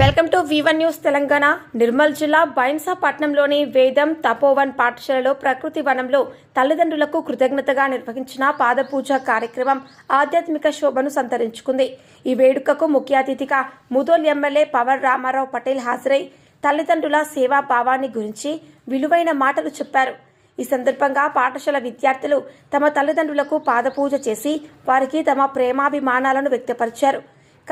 Welcome to Vivan news Telangana. Nirmal జిల్లా బైన్సా పట్నంలోని వేదం తపోవన్ పాఠశాలలో ప్రకృతి వనంలో తల్లిదండ్రులకు కృతజ్ఞతగా నిర్వహించిన పాదపూజ కార్యక్రమం ఆధ్యాత్మిక శోభను సంతరించుకుంది. ఈ వేడుకకు ముఖ్య అతిథిగా ముదోల్ ఎమ్మెల్యే పవర్ రామారావు పటేల్ హాజరై తల్లిదండ్రుల సేవా భావాన్ని గురించి విలువైన మాటలు చెప్పారు. ఈ సందర్భంగా పాఠశాల విద్యార్థులు తమ తల్లిదండ్రులకు పాదపూజ చేసి వారికి తమ ప్రేమాభిమానాలను వ్యక్తపరిచారు.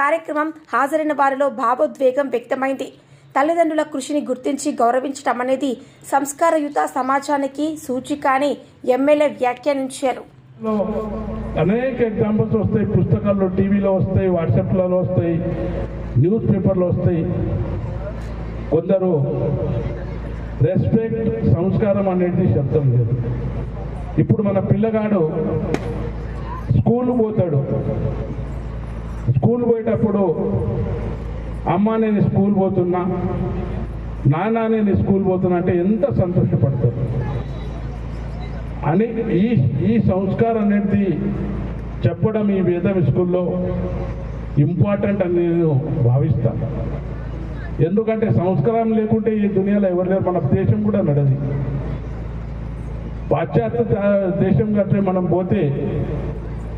కార్యక్రమం హాజరైన వారిలో భావోద్వేగం వ్యక్తమైంది. తల్లిదండ్రుల కృషిని గుర్తించి గౌరవించడం అనేది సంస్కారయుత సమాజానికి సూచిక అని ఎమ్మెల్యే వ్యాఖ్యానించారు. అనేక ఎగ్జాంపుల్స్ వస్తాయి. పుస్తకాల్లో టీవీలో వస్తాయి. వాట్సాప్లలో వస్తాయి. న్యూస్ పేపర్లో వస్తాయి. కొందరు రెస్పెక్ట్ సంస్కారం అనేది శబ్దం లేదు. ఇప్పుడు మన పిల్లగాడు స్కూల్ పోతాడు. స్కూల్ పోయేటప్పుడు అమ్మ నేను స్కూల్ పోతున్నా నాన్న నేను స్కూల్ పోతున్నా అంటే ఎంత సంతోషపడతారు? అని ఈ ఈ సంస్కారం అనేది చెప్పడం ఈ వేదం స్కూల్లో ఇంపార్టెంట్ అని నేను భావిస్తాను ఎందుకంటే సంస్కారం లేకుంటే ఈ దునియాలో ఎవరు లేరు? మన దేశం కూడా నడది. పాశ్చాత్య దేశం కంటే మనం పోతే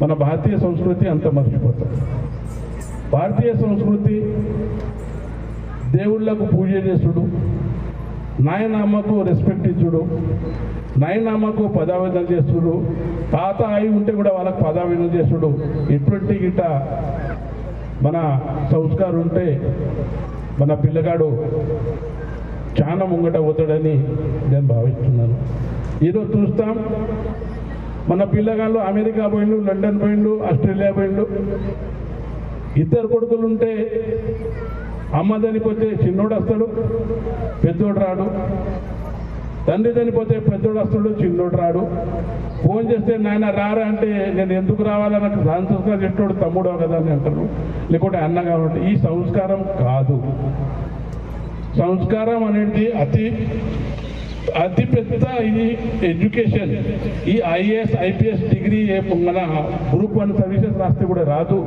మన భారతీయ సంస్కృతి అంత మర్చిపోతుంది భారతీయ సంస్కృతి దేవుళ్ళకు పూజ చేసుడు నాయనామకు రెస్పెక్ట్ ఇచ్చుడు నాయనామకు పదావేదన చేస్తుడు తాత అయి ఉంటే కూడా వాళ్ళకు పదావేదన చేస్తుడు. ఇటువంటి గిట్ట మన సంస్కారం ఉంటే మన పిల్లగాడు చాలా ముంగట పోతాడని నేను భావిస్తున్నాను. ఈరోజు చూస్తాం మన పిల్లగాళ్ళు అమెరికా పోయిండు లండన్ పోయిండు ఆస్ట్రేలియా పోయిండు ఇద్దరు కొడుకులు ఉంటే అమ్మ చనిపోతే చిన్నోడు వస్తాడు పెద్దోడు రాడు. తండ్రి చనిపోతే పెద్దోడు వస్తాడు చిన్నోడు రాడు. ఫోన్ చేస్తే నాయన రారా అంటే నేను ఎందుకు రావాలని నాకు సంస్కారం చెట్టోడు తమ్ముడు కదా అని అంటారు. లేకుంటే అన్న కాబట్టి ఈ సంస్కారం కాదు. సంస్కారం అనేది అతి అతి పెద్ద ఇది ఎడ్యుకేషన్. ఈ ఐఏఎస్ ఐపీఎస్ డిగ్రీ ఏ మన గ్రూప్ వన్ సర్వీసెస్ రాస్తే కూడా రాదు.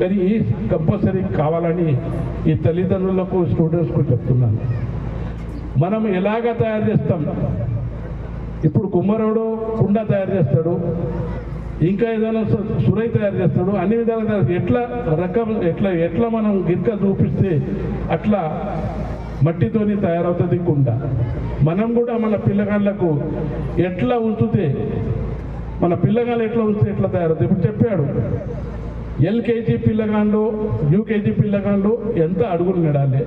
కానీ కంపల్సరీ కావాలని ఈ తల్లిదండ్రులకు స్టూడెంట్స్కు చెప్తున్నాను. మనం ఎలాగ తయారు చేస్తాం? ఇప్పుడు కుమ్మరుడు కుండ తయారు చేస్తాడు ఇంకా ఏదైనా సు- సురై తయారు చేస్తాడు అన్ని విధాలుగా ఎట్లా రకం ఎట్లా ఎట్లా మనం గిరిక చూపిస్తే అట్లా మట్టితోని తయారవుతుంది కుండ. మనం కూడా మన పిల్లగాళ్ళకు ఎట్లా ఉంచితే మన పిల్లగాళ్ళు ఎట్లా ఉంచితే ఎట్లా తయారవుతుంది ఇప్పుడు చెప్పాడు ఎల్కేజీ పిల్లగాండు యూకేజీ పిల్లగాండు ఎంత అడుగులు నడాలి?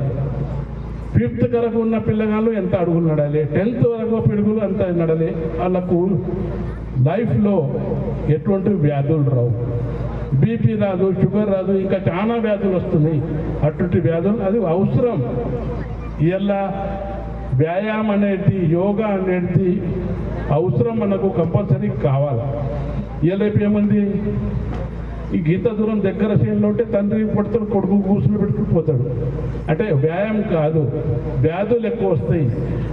ఫిఫ్త్ వరకు ఉన్న పిల్లగాళ్ళు ఎంత అడుగులు నడాలి? టెన్త్ వరకు పిడుగులు ఎంత నడాలి? వాళ్ళకు లైఫ్లో ఎటువంటి వ్యాధులు రావు. బీపీ రాదు షుగర్ రాదు ఇంకా చాలా వ్యాధులు వస్తున్నాయి. అటువంటి వ్యాధులు అది అవసరం. ఇలా వ్యాయామం అనేది యోగా అనేది అవసరం మనకు కంపల్సరీ కావాలి. ఇలా ఏమంది? ఈ గీత దూరం దగ్గర చేనులో ఉంటే తండ్రి పడతాడు కొడుకు కూర్చుని పెట్టుకుని పోతాడు. అంటే వ్యాయామం కాదు. వ్యాధులు ఎక్కువ వస్తాయి.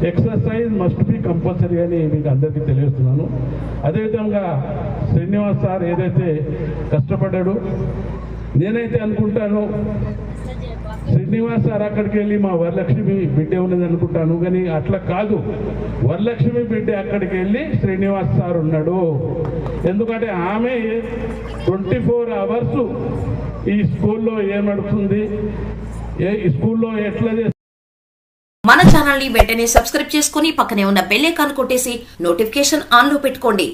ఎక్సర్సైజ్ మస్ట్ బి కంపల్సరీ అని మీకు అందరికీ తెలియజేస్తున్నాను. అదేవిధంగా శ్రీనివాస్ సార్ ఏదైతే కష్టపడ్డాడు నేనైతే అనుకుంటాను శ్రీనివాస్ సార్ అక్కడికి వెళ్ళి మా వరలక్ష్మి బిడ్డే ఉన్నది అనుకుంటాను కానీ అట్లా కాదు. వరలక్ష్మి బిడ్డే అక్కడికి వెళ్ళి శ్రీనివాస్ సార్ ఉన్నాడు. ఎందుకంటే ఆమె ట్వంటీ ఫోర్ అవర్స్ ఈ స్కూల్లో ఏం నడుస్తుంది ఏ ఈ స్కూల్లో ఎట్లా మన ఛానల్ని వెంటనే సబ్స్క్రైబ్ చేసుకుని పక్కనే ఉన్న బెల్ ఐకాన్ కొట్టేసి నోటిఫికేషన్ ఆన్లో పెట్టుకోండి.